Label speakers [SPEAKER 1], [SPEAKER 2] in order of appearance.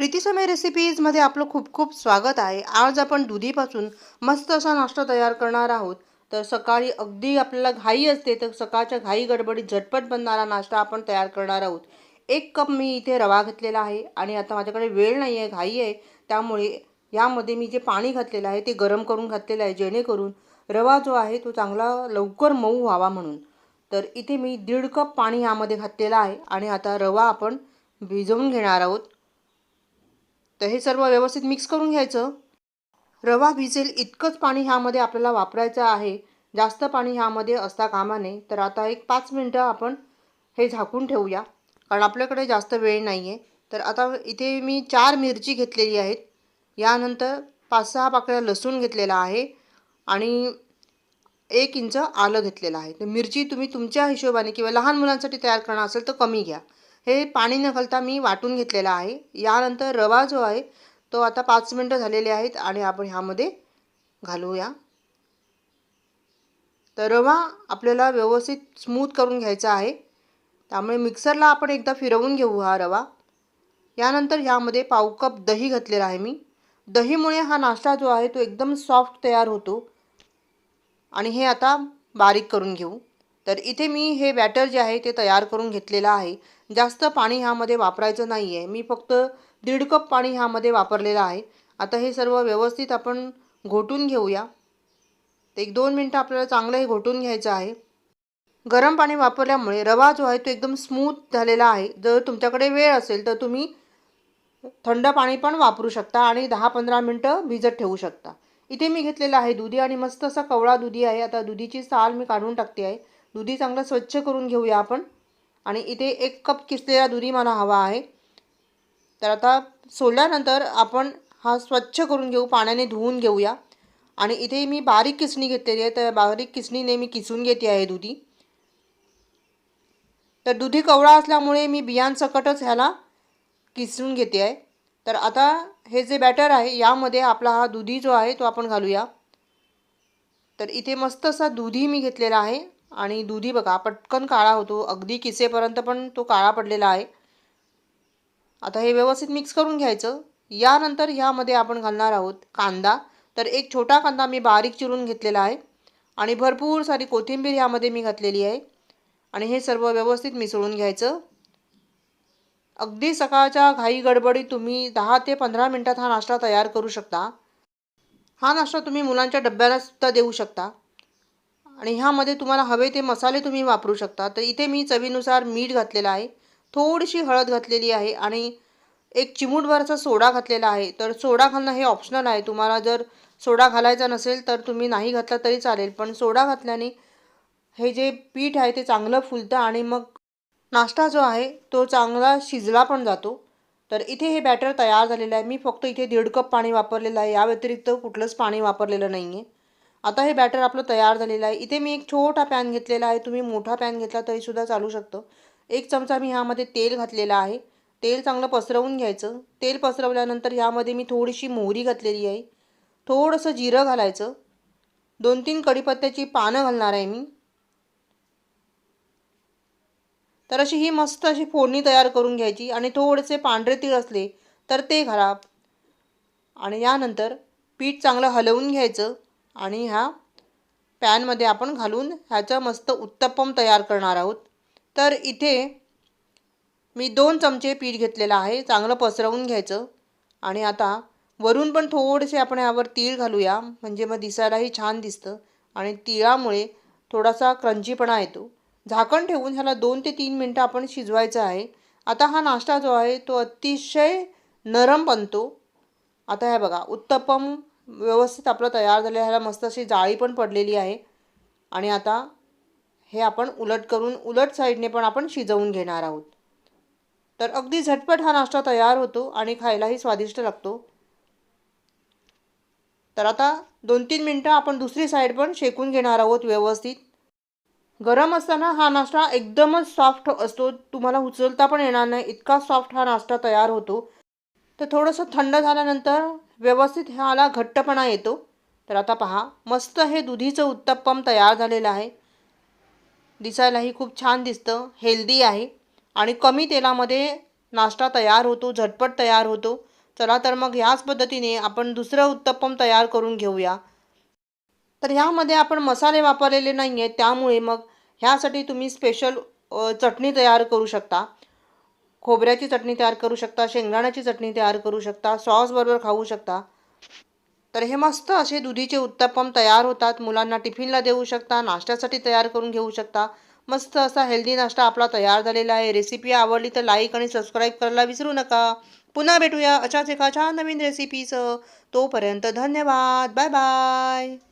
[SPEAKER 1] प्रीतीसमय रेसिपीजमध्ये आपलं खूप खूप स्वागत आहे. आज आपण दुधीपासून मस्त असा नाश्ता तयार करणार आहोत. तर सकाळी अगदी आपल्याला घाई असते तर सकाळच्या घाई गडबडीत झटपट बनणारा नाश्ता आपण तयार करणार आहोत. एक कप मी इथे रवा घेतलेला आहे आणि आता माझ्याकडे वेळ नाही आहे घाई आहे. त्यामुळे यामध्ये मी जे पाणी घातलेलं आहे ते गरम करून घातलेलं आहे जेणेकरून रवा जो आहे तो चांगला लवकर मऊ व्हावा म्हणून. तर इथे मी दीड कप पाणी यामध्ये घातलेलं आहे आणि आता रवा आपण भिजवून घेणार आहोत. तर हे सर्व व्यवस्थित मिक्स करून घ्यायचं. रवा भिजेल इतकंच पाणी ह्यामध्ये आपल्याला वापरायचं आहे. जास्त पाणी ह्यामध्ये असता कामाने तर आता एक पाच मिनटं आपण हे झाकून ठेवूया. कारण आपल्याकडे जास्त वेळ नाही आहे तर आता इथे मी चार मिरची घेतलेली आहेत. यानंतर पाच सहा पाकळ्या लसूण घेतलेला आहे. आणि एक इंच आलं घेतलेलं आहे. तर मिरची तुम्ही तुमच्या हिशोबाने किंवा लहान मुलांसाठी तयार करणार असेल तर कमी घ्या. हे पाणी न घालता मी वाटून घेतलेला आहे. यानंतर रवा जो आहे तो आता पाच मिनटं झालेले आहेत आणि आपण ह्यामध्ये घालूया. तर रवा आपल्याला व्यवस्थित स्मूथ करून घ्यायचा आहे. त्यामुळे मिक्सरला आपण एकदा फिरवून घेऊ हा रवा. यानंतर ह्यामध्ये पाव कप दही घातलेला आहे मी. दहीमुळे हा नाश्ता जो आहे तो एकदम सॉफ्ट तयार होतो. आणि हे आता बारीक करून घेऊ. तर इथे मी हे बॅटर जे आहे ते तयार करून घेतलेलं आहे. जास्त पाणी ह्यामध्ये वापरायचं नाही आहे मी फक्त दीड कप पाणी ह्यामध्ये वापरलेलं आहे. आता हे सर्व व्यवस्थित आपण घोटून घेऊया. एक दोन मिनटं आपल्याला चांगलं हे घोटून घ्यायचं आहे. गरम पाणी वापरल्यामुळे रवा जो आहे तो एकदम स्मूथ झालेला आहे. जर तुमच्याकडे वेळ असेल तर तुम्ही थंड पाणी पण वापरू शकता आणि दहा पंधरा मिनटं भिजत ठेवू शकता. इथे मी घेतलेलं आहे दुधी आणि मस्त असा कवळा दुधी आहे. आता दुधीची साल मी काढून टाकते आहे. दुधी चांगलं स्वच्छ करून घेऊया आपण. आणि इथे एक कप किसलेला दुधी मला हवा आहे. तर आता सोडल्यानंतर आपण हा स्वच्छ करून घेऊ पाण्याने धुवून घेऊया. आणि इथे मी बारीक किसणी घेतलेली आहे तर बारीक किसणीने मी किसून घेते आहे दुधी. तर दुधी कवळा असल्यामुळे मी बियांसकटच ह्याला किसून घेते आहे. तर आता हे जे बॅटर आहे यामध्ये आपला हा दुधी जो आहे तो आपण घालूया. तर इथे मस्त असा दुधी मी घेतलेला आहे. आणि दुधी बघा पटकन काळा होतो. अगदी किसेपर्यंत पण तो काळा पडलेला आहे. आता हे व्यवस्थित मिक्स करून घ्यायचं. यानंतर ह्यामध्ये आपण घालणार आहोत कांदा. तर एक छोटा कांदा मी बारीक चिरून घेतलेला आहे. आणि भरपूर सारी कोथिंबीर ह्यामध्ये मी घातलेली आहे. आणि हे सर्व व्यवस्थित मिसळून घ्यायचं. अगदी सकाळच्या घाई गडबडीत तुम्ही दहा ते पंधरा मिनटात हा नाश्ता तयार करू शकता. हा नाश्ता तुम्ही मुलांच्या डब्याला सुद्धा देऊ शकता. आणि ह्यामध्ये तुम्हाला हवे ते मसाले तुम्ही वापरू शकता. तर इथे मी चवीनुसार मीठ घातलेलं आहे थोडीशी हळद घातलेली आहे आणि एक चिमूटभरचा सोडा घातलेला आहे. तर सोडा घालणं हे ऑप्शनल आहे. तुम्हाला जर सोडा घालायचा नसेल तर तुम्ही नाही घातला तरी चालेल. पण सोडा घातल्याने हे जे पीठ आहे ते चांगलं फुलतं आणि मग नाश्ता जो आहे तो चांगला शिजला पण जातो. तर इथे हे बॅटर तयार झालेलं आहे. मी फक्त इथे दीड कप पाणी वापरलेलं आहे. या व्यतिरिक्त कुठलंच पाणी वापरलेलं नाही आहे आता हे बॅटर आपलं तयार झालेलं आहे. इथे मी एक छोटा पॅन घेतलेला आहे. तुम्ही मोठा पॅन घेतला तरीसुद्धा चालू शकतं. एक चमचा मी ह्यामध्ये तेल घातलेलं आहे. तेल चांगलं पसरवून घ्यायचं. तेल पसरवल्यानंतर ह्यामध्ये मी थोडीशी मोहरी घातलेली आहे. थोडंसं जिरं घालायचं. दोन तीन कढीपत्त्याची पानं घालणार आहे मी. तर अशी ही मस्त अशी फोडणी तयार करून घ्यायची आणि थोडेसे पांढरे तीळ असले तर ते घाला. आणि यानंतर पीठ चांगलं हलवून घ्यायचं. आणि ह्या पॅनमध्ये आपण घालून ह्याचं मस्त उत्तप्पम तयार करणार आहोत. तर इथे मी दोन चमचे पीठ घेतलेलं आहे चांगलं पसरवून घ्यायचं. आणि आता वरून पण थोडेसे आपण यावर तीळ घालूया म्हणजे मग दिसायलाही छान दिसतं. आणि तिळामुळे थोडासा क्रंचीपणा येतो. झाकण ठेवून ह्याला दोन ते तीन मिनटं आपण शिजवायचं आहे. आता हा नाश्ता जो आहे तो अतिशय नरम बनतो. आता हे बघा उत्तप्पम व्यवस्थित आपलं तयार झालं ह्याला मस्त अशी जाळी पण पडलेली आहे. आणि आता हे आपण उलट करून उलट साईडने पण आपण शिजवून घेणार आहोत. तर अगदी झटपट हा नाश्ता तयार होतो आणि खायलाही स्वादिष्ट लागतो. तर आता दोन तीन मिनटं आपण दुसरी साईड पण शेकून घेणार आहोत व्यवस्थित. गरम असताना हा नाश्ता एकदमच सॉफ्ट असतो. तुम्हाला उचलता पण येणार नाही. इतका सॉफ्ट हा नाश्ता तयार होतो. तर थोडंसं थंड झाल्यानंतर व्यवस्थित ह्याला घट्टपणा येतो. तर आता पहा मस्त हे दुधीचं उत्तप्पम तयार झालेलं आहे. दिसायलाही खूप छान दिसतं हेल्दी आहे. आणि कमी तेलामध्ये नाश्ता तयार होतो झटपट तयार होतो. चला तर मग ह्याच पद्धतीने आपण दुसरं उत्तप्पम तयार करून घेऊया. तर ह्यामध्ये आपण मसाले वापरलेले नाही आहेत त्यामुळे मग ह्यासाठी तुम्ही स्पेशल चटणी तयार करू शकता. खोबऱ्याची चटणी तयार करू शकता शेंगदाण्याची चटणी तयार करू शकता सॉसबरोबर खाऊ शकता. तर हे मस्त असे दुधीचे उत्तप्पम तयार होतात. मुलांना टिफिनला देऊ शकता नाश्त्यासाठी तयार करून घेऊ शकता. मस्त असा हेल्दी नाश्ता आपला तयार झालेला आहे. रेसिपी आवडली तर लाईक आणि सबस्क्राईब करायला विसरू नका. पुन्हा भेटूया अशाच एका छान नवीन रेसिपीचं तोपर्यंत धन्यवाद. Bye bye